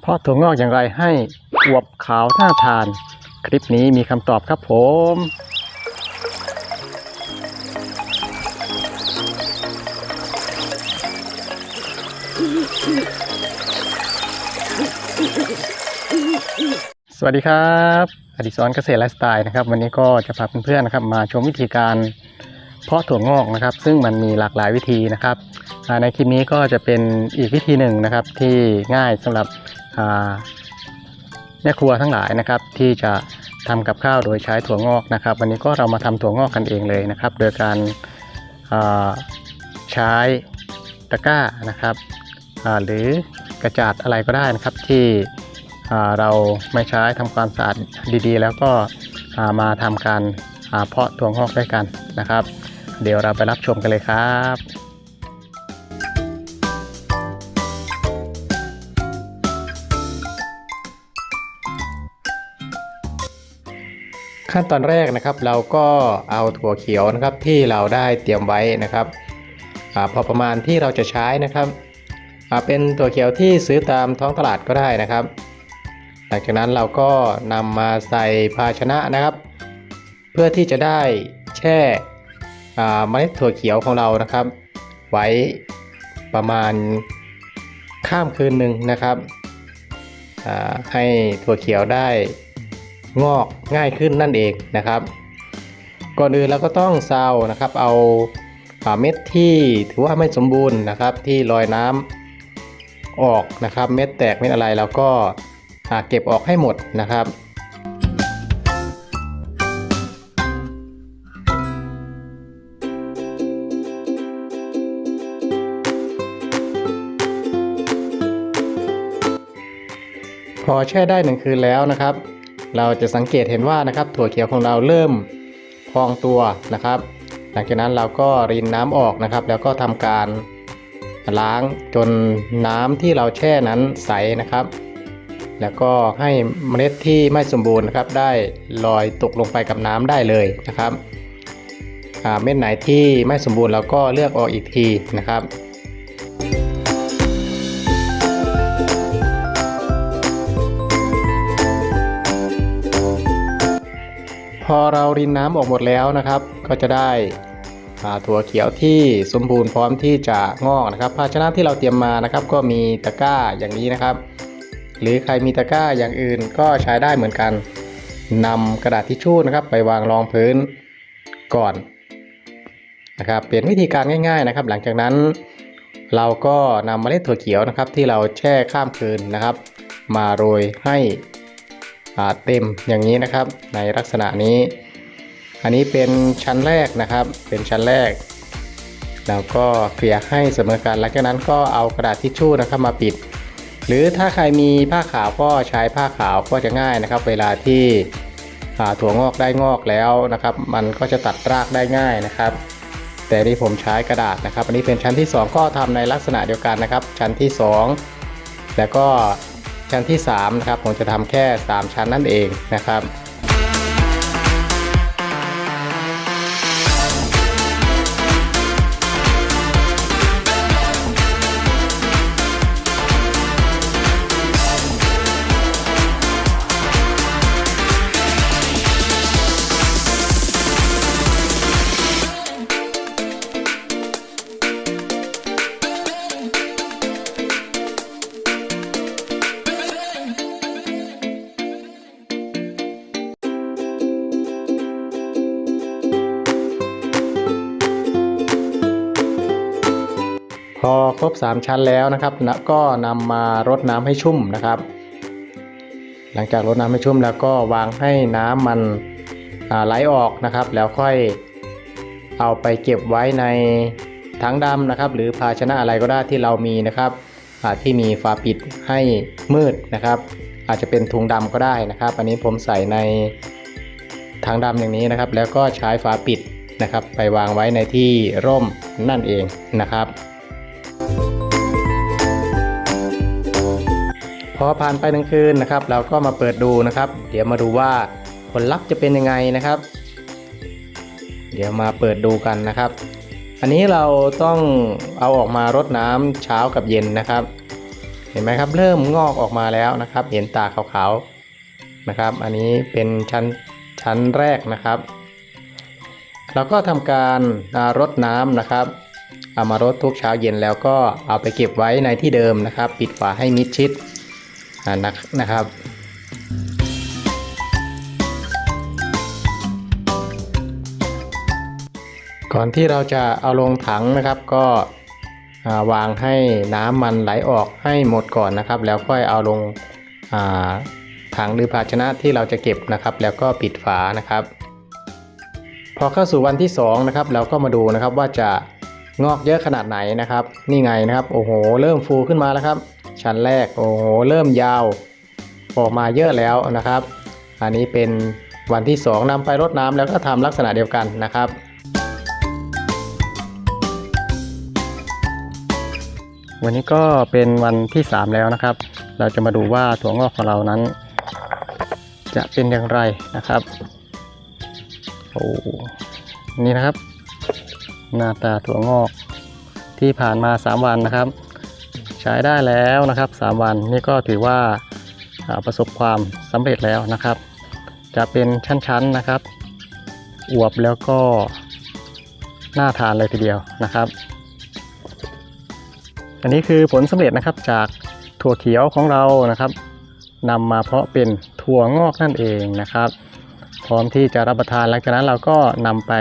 เพาะถั่วงอกอย่างไรให้อวบขาวน่าทาน คลิปนี้มีคำตอบครับผมสวัสดีครับอดิศรเกษตรไลฟ์สไตล์นะครับ วันนี้ก็จะพาเพื่อนๆนะครับ มาชมวิธีการเพาะถั่วงอกนะครับ ซึ่งมันมีหลากหลายวิธีนะครับในคลิปนี้ก็จะเป็นอีกวิธีหนึ่งนะครับที่ง่ายสำหรับ แม่ครัวทั้งหลายนะครับที่จะทำกับข้าวโดยใช้ถั่วงอกนะครับ วันนี้ก็เรามาทำถั่วงอกกันเองเลยนะครับ โดยการาใช้ตะกร้านะครับหรือกระจาดอะไรก็ได้นะครับที่เราไม่ใช้ทำความสะอาดดีๆ แล้วก็ามาทำการเพาะถั่วงอกด้วยกันนะครับ เดี๋ยวเราไปรับชมกันเลยครับ ขั้นตอนแรกนะครับเราก็เอาถั่วเขียวนะครับที่เราได้เตรียมไว้นะครับอพอประมาณที่เราจะใช้นะครับเป็นถั่วเขียวที่ซื้อตามท้องตลาดก็ได้นะครับ หลังจากนั้นเราก็นำมาใส่ภาชนะนะครับ เพื่อที่จะได้แช่เมล็ดถั่วเขียวของเรานะครับ ไว้ประมาณข้ามคืนหนึ่งนะครับให้ถั่วเขียวได้ งอกง่ายขึ้นนั่นเองนะครับ ก่อนอื่นเราก็ต้องซาวนะครับ เอาอ่าเม็ดที่ถือว่าไม่สมบูรณ์นะครับ ที่ลอยน้ำออกนะครับ เม็ดแตกเม็ดอะไรเราก็อ่าเก็บออกให้หมดนะครับพอแช่ได้หนึ่งคืนแล้วนะครับ เราจะสังเกตเห็นว่านะครับถั่วเขียวของเราเริ่มพองตัวนะครับ หลังจากนั้นเราก็รินน้ำออกนะครับ แล้วก็ทำการล้างจนน้ำที่เราแช่นั้นใสนะครับ แล้วก็ให้เมล็ดที่ไม่สมบูรณ์นะครับ ได้ลอยตกลงไปกับน้ำได้เลยนะครับเม็ดไหนที่ไม่สมบูรณ์เราก็เลือกออกอีกทีนะครับ พอเรารินน้ำออกหมดแล้วนะครับ ก็จะได้อ่าถั่วเขียวที่สมบูรณ์พร้อมที่จะงอกนะครับ ภาชนะที่เราเตรียมมานะครับ ก็มีตะกร้าอย่างนี้นะครับ หรือใครมีตะกร้าอย่างอื่นก็ใช้ได้เหมือนกันนำกระดาษทิชชู่นะครับ ไปวางรองพื้นก่อนนะครับเป็นวิธีการง่าย ๆนะครับ หลังจากนั้นเราก็นำเมล็ดถั่วเขียวนะครับ ที่เราแช่ข้ามคืนนะครับ มาโรยให้ เต็มอย่างนี้นะครับ ในลักษณะนี้ อันนี้เป็นชั้นแรกนะครับ เป็นชั้นแรก แล้วก็เกลี่ยให้เสมอกันหลังจากนั้นก็เอากระดาษทิชชู่นะครับมาปิด หรือถ้าใครมีผ้าขาวก็ใช้ผ้าขาวก็จะง่ายนะครับ เวลาที่ถั่วงอกได้งอกแล้วนะครับ มันก็จะตัดรากได้ง่ายนะครับ แต่ที่ผมใช้กระดาษนะครับ อันนี้เป็นชั้นที่ 2 ก็ทำในลักษณะเดียวกันนะครับ ชั้นที่ 2 แล้วก็ ชั้นที่3นะครับผมจะทำแค่ 3 ชั้นนั่นเองนะครับ อครบ 3 ชั้นแล้วนะครับนะก็นำมารดน้ำให้ชุ่มนะครับ หลังจากรดน้ำให้ชุ่มแล้วก็วางให้น้ำมันไหลออกนะครับ แล้วค่อยเอาไปเก็บไว้ในถังดำนะครับ หรือภาชนะอะไรก็ได้ที่เรามีนะครับอาที่มีฝาปิดให้มืดนะครับ อาจจะเป็นถุงดำก็ได้นะครับ อันนี้ผมใส่ในถังดำอย่างนี้นะครับ แล้วก็ใช้ฝาปิดนะครับ ไปวางไว้ในที่ร่มนั่นเองนะครับ พอผ่านไปหนึ่งคืนนะครับ เราก็มาเปิดดูนะครับ เดี๋ยวมาดูว่าผลลัพธ์จะเป็นยังไงนะครับ เดี๋ยวมาเปิดดูกันนะครับ อันนี้เราต้องเอาออกมารดน้ำเช้ากับเย็นนะครับในห็นไหมครับ เริ่มงอกออกมาแล้วนะครับ เห็นตาขาวๆนะครับ อันนี้เป็นชั้นชั้นแรกนะครับ เราก็ทำการารดน้ำนะครับเอามารดทุกเช้าเย็นแล้วก็เอาไปเก็บไว้ในที่เดิมนะครับ ปิดฝาให้มิดชิด นะนะครับก่อนที่เราจะเอาลงถังนะครับก็าวางให้น้ำมันไหลออกให้หมดก่อนนะครับ แล้วค่อยเอาลงาถังหรือภาชนะที่เราจะเก็บนะครับ แล้วก็ปิดฝานะครับ พอเข้าสู่วันที่2นะครับเราก็มาดูนะครับว่าจะงอกเยอะขนาดไหนนะครับ นี่ไงนะครับโอ้โห เริ่มฟูขึ้นมาแล้วครับ ชั้นแรกโอ้โหเริ่มยาวออกมาเยอะแล้วนะครับ อันนี้เป็นวันที่ 2นำไปรดน้ำแล้วก็ทำลักษณะเดียวกันนะครับ วันนี้ก็เป็นวันที่ 3 แล้วนะครับ เราจะมาดูว่าถั่วงอกของเรานั้น จะเป็นอย่างไรนะครับโอ้นี่นะครับ หน้าตาถั่วงอกที่ผ่านมา 3 วันนะครับ ใช้ได้แล้วนะครับ 3 วันนี่ก็ถือว่าอ่าประสบความสำเร็จแล้วนะครับ จะเป็นชั้นๆนะครับ อวบแล้วก็น่าทานเลยทีเดียวนะครับ อันนี้คือผลสำเร็จนะครับจากถั่วเขียวของเรานะครับนำมาเพาะเป็นถั่วงอกนั่นเองนะครับ พร้อมที่จะรับประทานหลังจากนั้นเราก็นำไป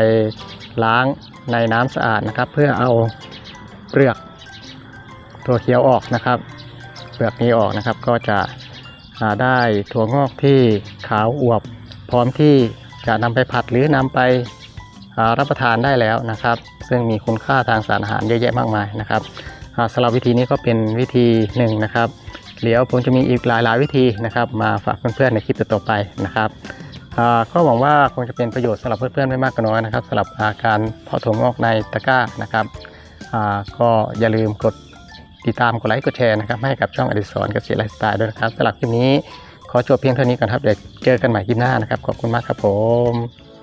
ล้างในน้ำสะอาดนะครับ เพื่อเอาเปลือก ถั่วเขียวออกนะครับเปลือกนี้ออกนะครับก็จะได้ถั่วงอกที่ขาวอวบ พร้อมที่จะนำไปผัดหรือนำไปรับประทานได้แล้วนะครับ ซึ่งมีคุณค่าทางสารอาหารเยอะแยะมากมายนะครับสำหรับวิธีนี้ก็เป็นวิธีหนึ่งนะครับเดี๋ยวผมจะมีอีกหลายๆวิธีนะครับมาฝากเพื่อนๆในคลิปต่อไปนะครับอ่าก็หวังว่าคงจะเป็นประโยชน์สำหรับเพื่อนๆไม่มากก็น้อยนะครับสำหรับอาการเพาะถั่วงอกในตะกร้านะครับก็อย่าลืมกด ติดตามกดไลค์กดแชร์นะครับให้กับช่องอดิศรเกษตรไลฟ์สไตล์ด้วยนะครับสำหรับคลิปนี้ขอจบเพียงเท่านี้ก่อนครับเดี๋ยวเจอกันใหม่คลิปหน้านะครับ ขอบคุณมากครับผม